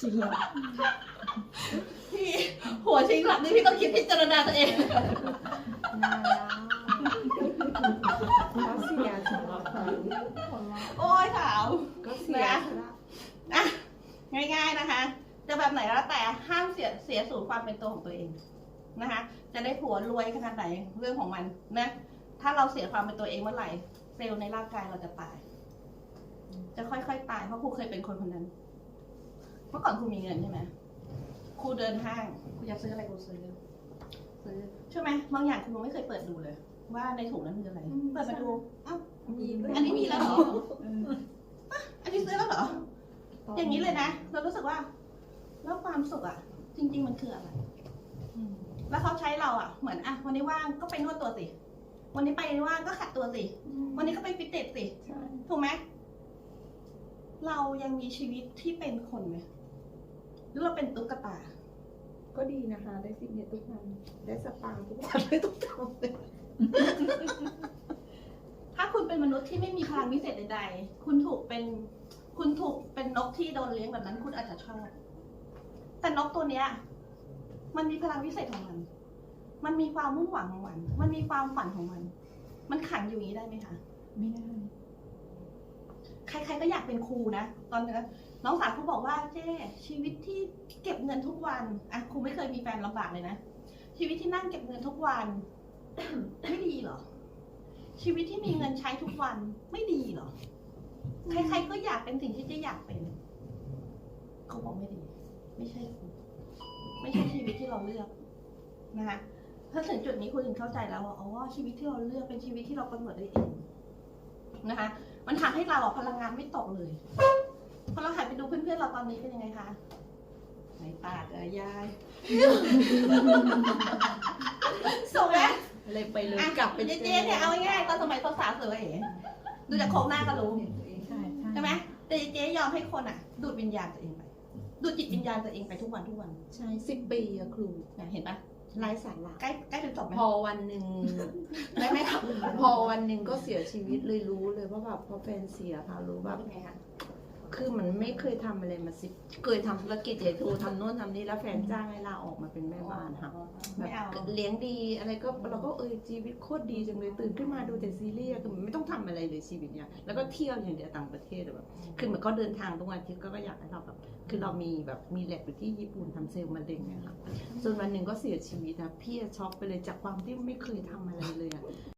จริงเหรอพี่หัวชิงหลับนี่พี่ต้องคิดพิจารณาตัวเองน่ารักก็เสียสำหรับคนโอ้ยขาว ก็เสียสำหรับอะง่าย ๆนะคะ จะแบบไหนแล้วแต่ห้ามเสียเสียสูญความเป็นตัวของตัวเองนะคะ จะได้ผัวรวยขนาดไหนเรื่องของมันนะ ถ้าเราเสียความเป็นตัวเองเมื่อไหร่ เซลล์ในร่างกายเราจะตาย จะค่อยๆตายเพราะครูเคยเป็นคนคนนั้น เมื่อก่อนครูมีเงินใช่ไหมครูเดินห้างครูอยากซื้ออะไรครูซื้อซื้อใช่ไหมบางอย่างครูไม่เคยเปิดดูเลย ว่าในถุงนั้นมีอะไรเปิดมาดูอ้าวมีด้วยอันนี้มีแล้วเหรออันนี้ซื้อแล้วเหรออย่างนี้เลยนะเรารู้สึกว่า แล้วความสุขอะ จริง ๆ มันคืออะไรแล้วเขาใช้เราอะเหมือนอะวันนี้ว่างก็ไปนวดตัวสิวันนี้ไปว่างก็ขัดตัวสิวันนี้ก็ไปฟิตเนสสิใช่ถูกไหมเรายังมีชีวิตที่เป็นคนไหม หรือเราเป็นตุ๊กตา ก็ดีนะคะ ได้ฟิตเนสทุกวันได้สปาทุกวันได้ทุกทำเลยถ้าคุณเป็นมนุษย์ที่ไม่มีพลังวิเศษใดๆ คุณถูกเป็น คุณถูกเป็นนกที่โดนเลี้ยงแบบนั้น คุณอาจจะชอบ แต่นกตัวเนี้ย มันมีพลังวิเศษของมัน มันมีความมุ่งหวังของมัน มันมีความฝันของมัน มันขังอยู่อย่างนี้ได้ไหมคะ ไม่ได้ ใครๆก็อยากเป็นครูนะตอนนี้น้องสาวเขาบอกว่าเจ๊ชีวิตที่เก็บเงินทุกวันอะครูไม่เคยมีแฟนลำบากเลยนะชีวิตที่นั่งเก็บเงินทุกวัน ไม่ดีเหรอ ชีวิตที่มีเงินใช้ทุกวันไม่ดีเหรอใครๆก็อยากเป็นสิ่งที่เจ๊อยากเป็นเขาบอกไม่ดี ไม่ใช่ครูไม่ใช่ชีวิตที่เราเลือกนะคะถ้าถึงจุดนี้คุณถึงเข้าใจแล้วว่าอ๋อชีวิตที่เราเลือกเป็นชีวิตที่เรากำหนดได้เอง นะคะ มันทำให้เราอะพลังงานไม่ตกเลยพอเราหันไปดูเพื่อนๆเราตอนนี้เป็นยังไงคะไหนปากเออยายส่งไหมเลยไปเลยอะกลับไปเจ๊ๆเนี่ยเอาง่ายๆตอนสมัยสาวๆสวยเอ๋ดูจากโครงหน้าก็รู้ใช่ใช่ไหมแต่เจ๊ยอมให้คนอะ ดูดวิญญาณตัวเองไป ดูดจิตวิญญาณตัวเองไปทุกวันทุกวัน ใช่สิบปีอะครูเนี่ยเห็นปะ ไร้สาระใกล้ใกล้จะจบไหมพอวันหนึ่งไม่ไม่ค่ะพอวันหนึ่งก็เสียชีวิตเลยรู้เลยว่าแบบพอแฟนเสียค่ะรู้แบบเป็นไงคะ คือมันไม่เคยทำอะไรมาสิ เคยทำธุรกิจใหญ่โตทำโน่นทำนี่แล้วแฟนจ้างให้ลาออกมาเป็นแม่บ้านค่ะแบไม่เอาบเลี้ยงดีอะไรก็เราก็เออชีวิตโคตรดีจังเลยตื่นขึ้นมาดูแต่ซีรีส์อะคือมันไม่ต้องทำอะไรเลยชีวิตเนี่ยแล้วก็เที่ยวอย่างเดียวต่างประเทศอะแบบคือมันก็เดินทางทุกวันอาทิตย์ก็ก็อยากให้เราแบบคือเรามีแบบมีแลบอยู่ที่ญี่ปุ่นทำเซลล์มะเร็งเนี่ยค่ะส่วนวันหนึ่งก็เสียชีวิตนะพี่อะช็อกไปเลยจากความที่ไม่เคยทำอะไรเลยอะ